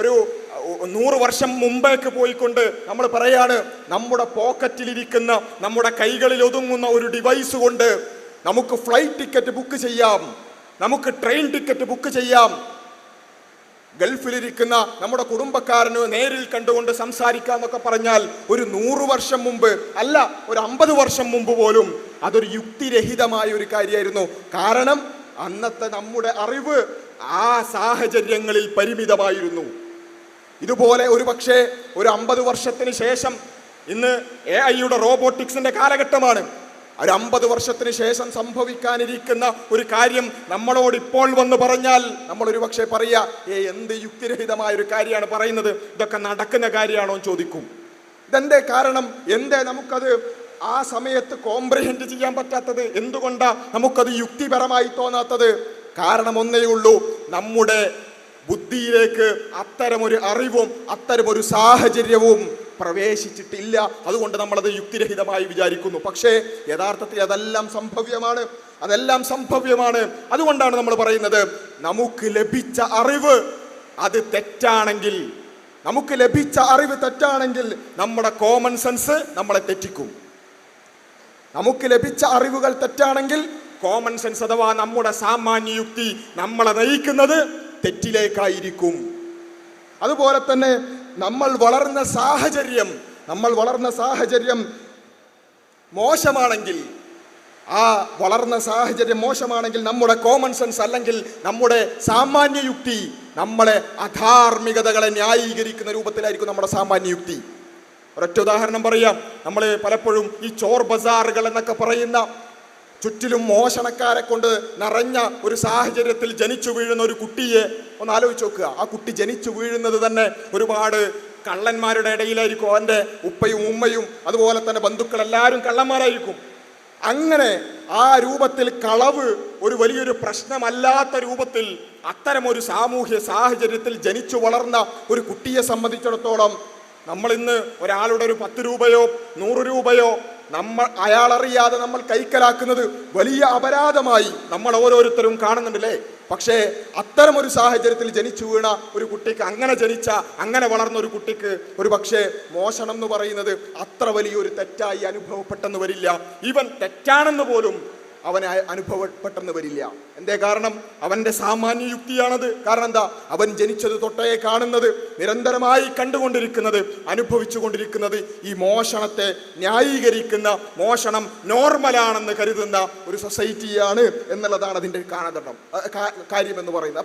ഒരു നൂറ് വർഷം മുമ്പേക്ക് പോയിക്കൊണ്ട് നമ്മൾ പറയാണ് നമ്മുടെ പോക്കറ്റിലിരിക്കുന്ന നമ്മുടെ കൈകളിൽ ഒതുങ്ങുന്ന ഒരു ഡിവൈസ് കൊണ്ട് നമുക്ക് ഫ്ലൈറ്റ് ടിക്കറ്റ് ബുക്ക് ചെയ്യാം നമുക്ക് ട്രെയിൻ ടിക്കറ്റ് ബുക്ക് ചെയ്യാം. ഗൾഫിലിരിക്കുന്ന നമ്മുടെ കുടുംബക്കാരന് നേരിൽ കണ്ടുകൊണ്ട് സംസാരിക്കാന്നൊക്കെ പറഞ്ഞാൽ ഒരു നൂറ് വർഷം മുമ്പ് അല്ല ഒരു അമ്പത് വർഷം മുമ്പ് പോലും അതൊരു യുക്തിരഹിതമായ ഒരു കാര്യമായിരുന്നു കാരണം അന്നത്തെ നമ്മുടെ അറിവ് ആ സാഹചര്യങ്ങളിൽ പരിമിതമായിരുന്നു. ഇതുപോലെ ഒരു പക്ഷേ ഒരു അമ്പത് വർഷത്തിന് ശേഷം ഇന്ന് എ ഐയുടെ റോബോട്ടിക്സിന്റെ കാലഘട്ടമാണ്. ഒരു അമ്പത് വർഷത്തിന് ശേഷം സംഭവിക്കാനിരിക്കുന്ന ഒരു കാര്യം നമ്മളോട് ഇപ്പോൾ വന്ന് പറഞ്ഞാൽ നമ്മൾ ഒരു പക്ഷേ പറയുക ഏ എന്ത് യുക്തിരഹിതമായ ഒരു കാര്യമാണ് പറയുന്നത്? ഇതൊക്കെ നടക്കുന്ന കാര്യമാണോ എന്ന് ചോദിക്കും. ഇതെന്തേ കാരണം? എന്തേ നമുക്കത് ആ സമയത്ത് കോംപ്രിഹെൻഡ് ചെയ്യാൻ പറ്റാത്തത്? എന്തുകൊണ്ടാ നമുക്കത് യുക്തിപരമായി തോന്നാത്തത്? കാരണം ഒന്നേ ഉള്ളൂ നമ്മുടെ ബുദ്ധിയിലേക്ക് അത്തരമൊരു അറിവും അത്തരമൊരു സാഹചര്യവും പ്രവേശിച്ചിട്ടില്ല. അതുകൊണ്ട് നമ്മളത് യുക്തിരഹിതമായി വിചാരിക്കുന്നു. പക്ഷേ യഥാർത്ഥത്തിൽ അതെല്ലാം സംഭവ്യമാണ്. അതെല്ലാം സംഭവ്യമാണ്. അതുകൊണ്ടാണ് നമ്മൾ പറയുന്നത് നമുക്ക് ലഭിച്ച അറിവ് അത് തെറ്റാണെങ്കിൽ നമുക്ക് ലഭിച്ച അറിവ് തെറ്റാണെങ്കിൽ നമ്മുടെ കോമൺ സെൻസ് നമ്മളെ തെറ്റിക്കും. നമുക്ക് ലഭിച്ച അറിവുകൾ തെറ്റാണെങ്കിൽ കോമൺ സെൻസ് അഥവാ നമ്മുടെ സാമാന്യ യുക്തി നമ്മളെ നയിക്കുന്നത് തെറ്റിലേക്കായിരിക്കും. അതുപോലെ തന്നെ നമ്മൾ വളർന്ന സാഹചര്യം നമ്മൾ വളർന്ന സാഹചര്യം മോശമാണെങ്കിൽ ആ വളർന്ന സാഹചര്യം മോശമാണെങ്കിൽ നമ്മുടെ കോമൺ സെൻസ് അല്ലെങ്കിൽ നമ്മുടെ സാമാന്യ യുക്തി നമ്മളെ അധാർമികതകളെ ന്യായീകരിക്കുന്ന രൂപത്തിലായിരിക്കും നമ്മുടെ സാമാന്യ യുക്തി. ഒരൊറ്റ ഉദാഹരണം പറയാം. നമ്മൾ പലപ്പോഴും ഈ ചോർ ബസാറുകൾ എന്നൊക്കെ പറയുന്ന ചുറ്റിലും മോഷണക്കാരെ കൊണ്ട് നിറഞ്ഞ ഒരു സാഹചര്യത്തിൽ ജനിച്ചു വീഴുന്ന ഒരു കുട്ടിയെ ഒന്ന് ആലോചിച്ച് നോക്കുക. ആ കുട്ടി ജനിച്ചു വീഴുന്നത് തന്നെ ഒരുപാട് കള്ളന്മാരുടെ ഇടയിലായിരിക്കും. അവന്റെ ഉപ്പയും ഉമ്മയും അതുപോലെ തന്നെ ബന്ധുക്കൾ എല്ലാവരും കള്ളന്മാരായിരിക്കും. അങ്ങനെ ആ രൂപത്തിൽ കളവ് ഒരു വലിയൊരു പ്രശ്നമല്ലാത്ത രൂപത്തിൽ അത്തരം ഒരു സാമൂഹ്യ സാഹചര്യത്തിൽ ജനിച്ചു വളർന്ന ഒരു കുട്ടിയെ സംബന്ധിച്ചിടത്തോളം നമ്മൾ ഇന്ന് ഒരാളുടെ ഒരു പത്ത് രൂപയോ നൂറ് രൂപയോ നമ്മൾ അയാളറിയാതെ നമ്മൾ കൈക്കലാക്കുന്നത് വലിയ അപരാധമായി നമ്മൾ ഓരോരുത്തരും കാണുന്നുണ്ടല്ലേ? പക്ഷേ അത്തരം ഒരു സാഹചര്യത്തിൽ ജനിച്ചു വീണ ഒരു കുട്ടിക്ക് അങ്ങനെ ജനിച്ച അങ്ങനെ വളർന്ന ഒരു കുട്ടിക്ക് ഒരു പക്ഷേ മോഷണം എന്ന് പറയുന്നത് അത്ര വലിയൊരു തെറ്റായി അനുഭവപ്പെട്ടെന്ന് വരില്ല. ഈവൻ തെറ്റാണെന്ന് പോലും അവന് അനുഭവപ്പെട്ടെന്ന് വരില്ല. എന്തേ കാരണം? അവന്റെ സാമാന്യ യുക്തിയാണത്. കാരണം എന്താ? അവൻ ജനിച്ചത് തൊട്ടേ കാണുന്നത് നിരന്തരമായി കണ്ടുകൊണ്ടിരിക്കുന്നത് അനുഭവിച്ചു കൊണ്ടിരിക്കുന്നത് ഈ മോഷണത്തെ ന്യായീകരിക്കുന്ന മോഷണം നോർമലാണെന്ന് കരുതുന്ന ഒരു സൊസൈറ്റിയാണ് എന്നുള്ളതാണ് അതിന്റെ കാരണം കാര്യമെന്ന് പറയുന്നത്.